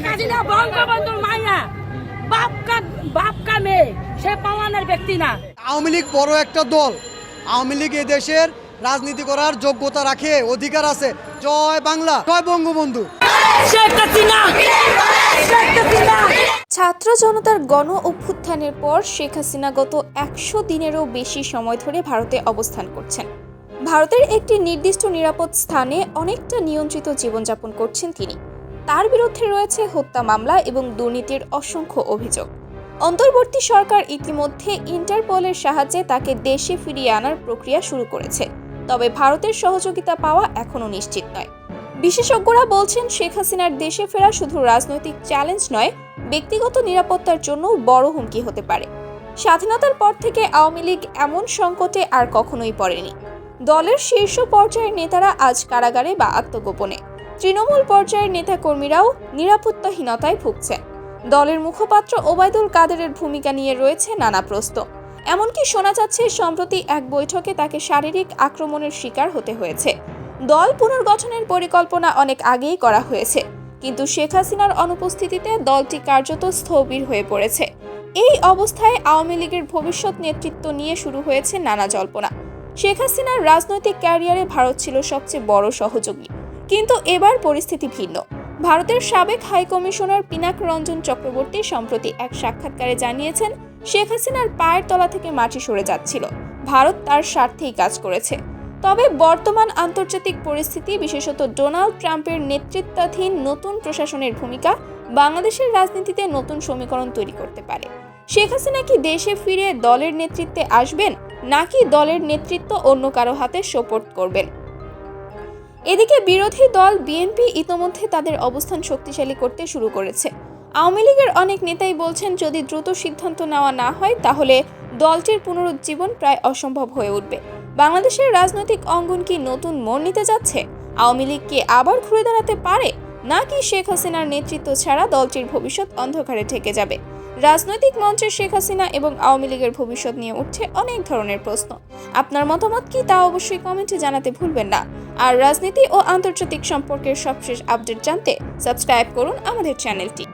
শেখ হাসিনা বঙ্গবন্ধুর মাইয়া। বাপকা বাপকা মেয়ে সে পাওয়ানোর ব্যক্তি না। আওয়ামী লীগ বড় একটা দল। আওয়ামী লীগ এ দেশের রাজনীতি করার যোগ্যতা রাখে অধিকার আছে। জয় বাংলা জয় বঙ্গবন্ধু। ছাত্র জনতার গণ অভ্যুত্থানের পর শেখ হাসিনা গত একশো দিনেরও বেশি সময় ধরে ভারতে অবস্থান করছেন। ভারতের একটি নির্দিষ্ট নিরাপদ স্থানে অনেকটা নিয়ন্ত্রিত জীবনযাপন করছেন তিনি। তার বিরুদ্ধে রয়েছে হত্যা মামলা এবং দুর্নীতির অসংখ্য অভিযোগ। অন্তর্বর্তী সরকার ইতিমধ্যে ইন্টারপোলের সাহায্যে তাকে দেশে ফিরিয়ে আনার প্রক্রিয়া শুরু করেছে। তবে ভারতের সহযোগিতা পাওয়া এখনও নিশ্চিত নয়। বিশেষজ্ঞরা বলছেন, শেখ হাসিনার দেশে ফেরা শুধু রাজনৈতিক চ্যালেঞ্জ নয়, ব্যক্তিগত নিরাপত্তার জন্য বড় হুমকি হতে পারে। স্বাধীনতার পর থেকে আওয়ামী লীগ এমন সংকটে আর কখনোই পড়েনি। দলের শীর্ষ পর্যায়ের নেতারা আজ কারাগারে বা আত্মগোপনে। তৃণমূল পর্যায়ের নেতাকর্মীরাও নিরাপত্তাহীনতায় ভুগছে। দলের মুখপাত্র ওবায়দুল কাদেরের ভূমিকা নিয়ে রয়েছে নানা প্রশ্ন। এমনকি শোনা যাচ্ছে, সম্প্রতি এক বৈঠকে তাকে শারীরিক আক্রমণের শিকার হতে হয়েছে। দল পুনর্গঠনের পরিকল্পনা অনেক আগেই করা হয়েছে, কিন্তু শেখ হাসিনার অনুপস্থিতিতে দলটি কার্যত স্থবির হয়ে পড়েছে। এই অবস্থায় আওয়ামী লীগের ভবিষ্যৎ নেতৃত্ব নিয়ে শুরু হয়েছে নানা জল্পনা। শেখ হাসিনার রাজনৈতিক ক্যারিয়ারে ভারত ছিল সবচেয়ে বড় সহযোগী। কিন্তু এবার পরিস্থিতি ভিন্ন। ভারতের সাবেক হাই কমিশনার পিনাক রঞ্জন চক্রবর্তী সম্প্রতি এক সাক্ষাৎকারে জানিয়েছেন, শেখ হাসিনার পায়ের তলা থেকে মাটি সরে যাচ্ছিল। ভারত তার স্বার্থেই কাজ করেছে। তবে বর্তমান আন্তর্জাতিক পরিস্থিতি, বিশেষত ডোনাল্ড ট্রাম্পের নেতৃত্বাধীন নতুন প্রশাসনের ভূমিকা, বাংলাদেশের রাজনীতিতে নতুন সমীকরণ তৈরি করতে পারে। শেখ হাসিনা কি দেশে ফিরে দলের নেতৃত্বে আসবেন, নাকি দলের নেতৃত্ব অন্য কারও হাতে সোপোর্ট করবেন? এদিকে বিরোধী দল বিএনপি ইতোমধ্যে তাদের অবস্থান শক্তিশালী করতে শুরু করেছে। আওয়ামী লীগের অনেক নেতাই বলছেন, যদি দ্রুত সিদ্ধান্ত নেওয়া না হয়, তাহলে দলটির পুনরুজ্জীবন প্রায় অসম্ভব হয়ে উঠবে। বাংলাদেশের রাজনৈতিক অঙ্গন কি নতুন মোড় নিতে যাচ্ছে? আওয়ামী লীগ কি আবার ঘুরে দাঁড়াতে পারে? নাকি শেখ হাসিনার নেতৃত্ব ছাড়া দলটির ভবিষ্যৎ অন্ধকারে ঠেকে যাবে? রাজনৈতিক মঞ্চে শেখ হাসিনা এবং আওয়ামী লীগের ভবিষ্যৎ নিয়ে উঠছে অনেক ধরনের প্রশ্ন। আপনার মতামত কি তা অবশ্যই কমেন্টে জানাতে ভুলবেন না। আর রাজনীতি ও আন্তর্জাতিক সম্পর্কের সবশেষ আপডেট জানতে সাবস্ক্রাইব করুন আমাদের চ্যানেলটি।